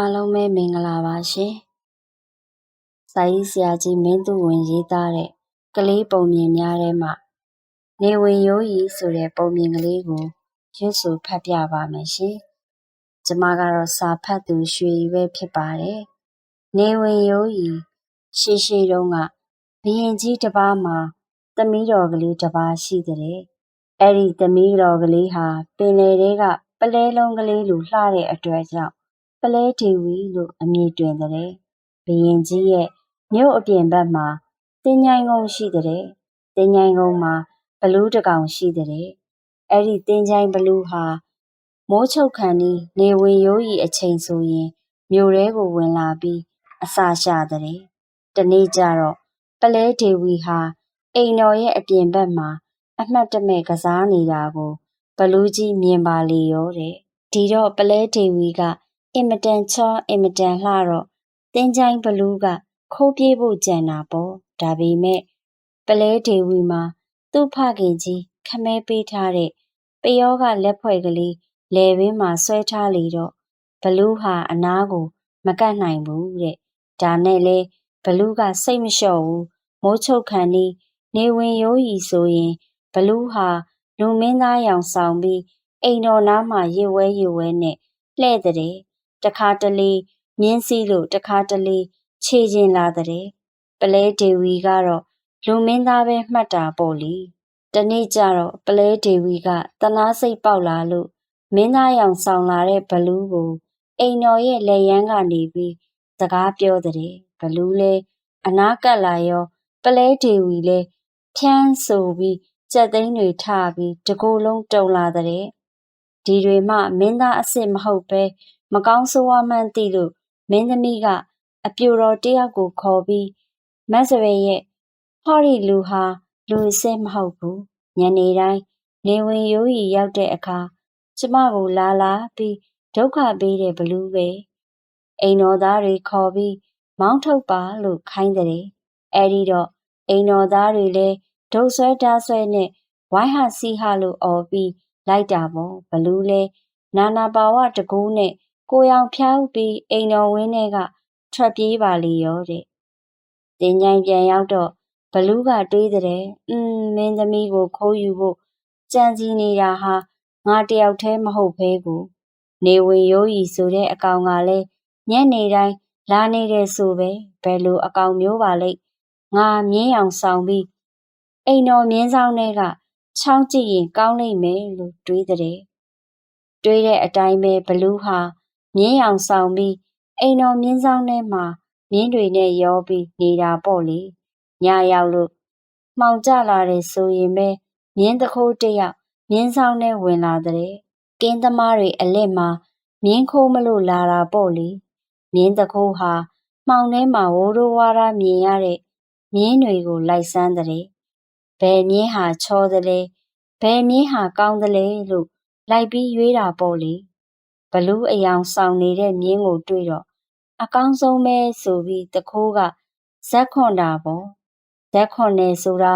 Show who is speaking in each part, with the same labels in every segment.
Speaker 1: အားလုံးပဲမင်္ဂလာပါရှင်။စာရေးဆရာကြီးမင်းသူဝင်ရေးသားတဲ့ကလေးပုံမြင်များထဲမှာနေဝင်ရိုးရီဆိုတဲ့ပုံမြင်ကလေးကိုရွတ်ဆိုဖတ်ပြပါမယ်ရှင်။ကျမကတော့စာဖတ်သူရွှေရီပဲဖြစ်ပါတယ်။နေဝင်ရိုးရီရှေးရှေးတုန်းကဘရင်ကြီးတစ်ပါးမှာသမီးတော်ကလေးတစ်ပါးရှိတဲ့။အဲ့ဒီသမီးတော်ကလေးဟာပင်လယ်ထဲကပလဲလုံးကလေးလိုလှတဲ့အတွက်ကြောင့် ပုလဲဒေဝီလို့အမည်တွင်သတည်း။ဘုရင်ကြီးရဲ့မြို့အပြင်ဘက်မှာသင်္ချိုင်းကုန်းရှိသတည်း။သင်္ချိုင်းကုန်းမှာဘီလူးတစ်ကောင်ရှိသတည်း။အဲဒီသင်္ချိုင်းဘီလူးဟာမိုးချုပ်ခါနီးနေဝင်ရိုးရာအချိန်ဆိုရင်မြို့ထဲကိုဝင်လာပြီးအစာရှာသတည်း။တနေ့ကျတော့ပုလဲဒေဝီဟာအိမ်တော်ရဲ့အပြင်ဘက်မှာအမှတ်တမဲ့ကစားနေတာကိုဘီလူးကြီးမြင်ပါလေရောတဲ့။ဒီတော့ပုလဲဒေဝီက အင်မတန်ချောအင်မတန်လှတော့သင်္ချိုင်းဘီလူးကခိုးပြေးဖို့ကြံတာပေါ့။ဒါပေမဲ့ပုလဲဒေဝီမှာသူ့ဖခင်ကြီးခမည်းပေးထားတဲ့ပယောဂလက်ဖွဲ့ကလေးလည်ပင်းမှာဆွဲထားလေတော့ဘီလူးဟာအနားကို မကပ်နိုင်ဘူးတဲ့။ဒါနဲ့လည်းဘီလူးကစိတ်မလျှော့ဘူး။မိုးချုပ်ခါနီးနေဝင်ရိုးရာဆိုရင်ဘီလူးဟာလူမင်းသားယောင်ဆောင်ပြီးအိမ်တော်နားမှာယစ်ဝဲယစ်ဝဲနဲ့လှည့်သတည်း တခါတလေမြင်းစီးလို့တခါတလေခြေကျင်လာတဲ့ပုလဲဒေဝီကတော့လူမင်းသားပဲမှတ်တာပေါ့လေတနေ့ကျတော့ပုလဲဒေဝီကတနာစိတ်ပေါက်လာလို့မင်းသားရောင်ဆောင်လာတဲ့ဘလူးကိုအိမ်တော်ရဲ့လက်ရန်ကနေပြီးစကားပြောတဲ့ဘလူးလဲအနာကပ်လာရောပုလဲဒေဝီလဲဖြန်းဆိုပြီးကြက်သိန်းတွေထပြီးတကိုယ်လုံးတုံလာတဲ့ဒီတွေမှမင်းသားအစ်စ်မဟုတ်ပဲ မကောင်းဆိုးဝါးမှန်းသိလို့မင်းသမီးကအပြိုတော်တယောက်ကိုခေါ်ပြီးမတ်စပယ်ရဲ့ဟောဒီလူဟာလူအစ်စ်မဟုတ်ဘူးညနေတိုင်းနေဝင်ရိုးရီရောက်တဲ့အခါကျမကိုလာလာပြီးဒုက္ခပေးတဲ့ဘလူးပဲအိမ်တော်သားတွေခေါ်ပြီးမောင်းထုတ်ပါလို့ခိုင်းတဲ့အဲ့ဒီတော့အိမ်တော်သားတွေလည်းဒုတ်ဆွဲတားဆွဲနဲ့ဝိုင်းဟာစီဟာလို့អော်ပြီးလိုက်တာပေါ့ဘလူးလဲနာနာပါဝတကူးနဲ့ ကိုရောင်ဖျားပြီးအိမ်တော်ဝင်းထဲကထွက်ပြေးပါလေရောတဲ့။တင်ញိုင်ပြန်ရောက်တော့ဘလူးကတွေးတဲ့အင်းမင်းသမီးကိုခိုးယူဖို့ကြံစီနေတာဟာငါတယောက်တည်းမဟုတ်ဘဲကိုနေဝင်ရိုးရီဆိုတဲ့အကောင်ကလည်းညနေတိုင်းလာနေတဲ့ဆိုပဲဘယ်လိုအကောင်မျိုးပါလိမ့်ငါမြင်းအောင်ဆောင်ပြီးအိမ်တော်မြင်းဆောင်တွေကချောင်းကြည့်ရင်ကောင်းလိမ့်မယ်လို့တွေးတဲ့တွေးတဲ့အတိုင်းပဲဘလူးဟာ မြင်းရောင်ဆောင်ပြီး အိမ်တော်မြင်းဆောင်ထဲမှာ မြင်းတွေနဲ့ရောပြီးနေတာပေါ့လေညရောက်လို့မှောင်ကျလာတယ်ဆိုရင်ပဲမြင်းတခိုးတယောက်မြင်းဆောင်ထဲဝင်လာတဲ့ကင်းသမားတွေအလစ်မှာမြင်းခိုးမလို့လာတာပေါ့လေမြင်းတခိုးဟာမှောင်ထဲမှာဝိုးရိုးဝါးရာမြင်ရတဲ့မြင်းတွေကိုလိုက်စမ်းတဲ့ဘယ်မြင်းဟာချောသလဲဘယ်မြင်းဟာကောင်းသလဲလို့လိုက်ပြီးရွေးတာပေါ့လေ ဘလူးအယောင်ဆောင်နေတဲ့မြင်းကိုတွေ့တော့အကောင်းဆုံးပဲဆိုပြီးတခိုးကဇက်ခွန်တာပေါ့ဇက်ခွန်နေဆိုတာ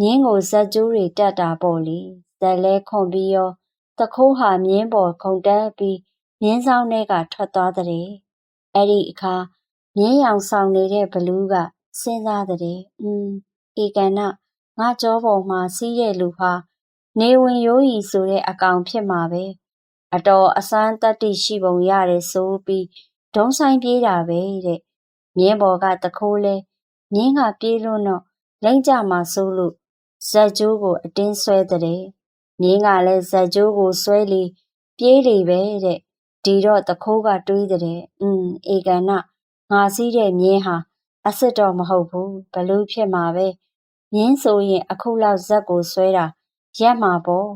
Speaker 1: မြင်းကိုဇက်ကျိုးတွေတက်တာပေါ့လေဇက်လဲခွန်ပြီးရောတခိုးဟာမြင်းပေါ်ခုန်တက်ပြီးမြင်းဆောင်ထဲကထွက်သွားတဲ့အဲ့ဒီအခါမြင်းရောင်ဆောင်နေတဲ့ဘလူးကစဉ်းစားတဲ့အင်းဧကန္နငါကြောပေါ်မှာစီးတဲ့လူဟာနေဝင်ရိုးရီဆိုတဲ့အကောင်ဖြစ်မှာပဲ အတော်အစမ်းတတ္တိရှိပုံရတယ်ဆိုပြီးဒုံဆိုင်ပြေးတာပဲတဲ့မြင်းပေါ်ကတခိုးလဲမြင်းကပြေးလွန်းတော့လိမ့်ကြမှာစိုးလို့ဇက်ကျိုးကိုအတင်းဆွဲတဲ့မြင်းကလည်းဇက်ကျိုးကိုဆွဲလီပြေးလီပဲတဲ့ဒီတော့တခိုးကတွေးတဲ့အင်းဧကန္နငါစီးတဲ့မြင်းဟာအစ်စ်တော့မဟုတ်ဘူးဘလူးဖြစ်မှာပဲမြင်းဆိုရင်အခုလောက်ဇက်ကိုဆွဲတာရက်မှာပေါ့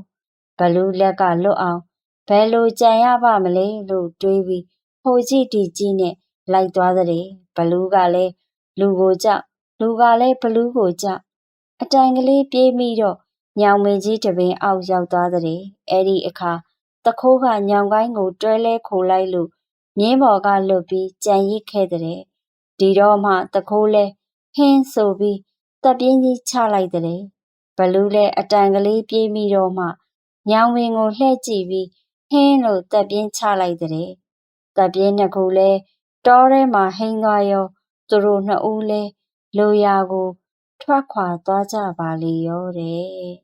Speaker 1: ဘလူးလက်ကလွတ်အောင် ဘယ်လိုကြံရပါမလဲလို့တွေးပြီးဟိုကြည့်ဒီကြည့်နဲ့လိုက်သွားတဲ့ဘလူးကလည်းလူကိုကြောက်လူကလည်းဘလူးကိုကြောက်အတိုင်ကလေးပြေးမိတော့ညောင်မင်းကြီးတပင်အောက်ရောက်သွားတဲ့အဲ့ဒီအခါတခိုးကညောင်ကိုင်းကိုတွဲလဲခိုလိုက်လို့မြင်းပေါ်ကလွတ်ပြီးကြံရစ်ခဲ့တဲ့ဒီတော့မှတခိုးလဲဟင်းဆိုပြီးတပ်ပြင်းကြီးချလိုက်တဲ့ဘလူးလဲအတိုင်ကလေးပြေးမိတော့မှညောင်ဝင်ကိုလှဲ့ကြည့်ပြီး ဟင်းလို့တက်ပြင်းချလိုက်တဲ့တပ်ပြင်းနှစ်ခုလည်းတောထဲမှာဟိန်းသွားရောသူတို့နှစ်ဦးလည်းလိုရာကို ထွက်ခွာသွားကြပါလေရောတဲ့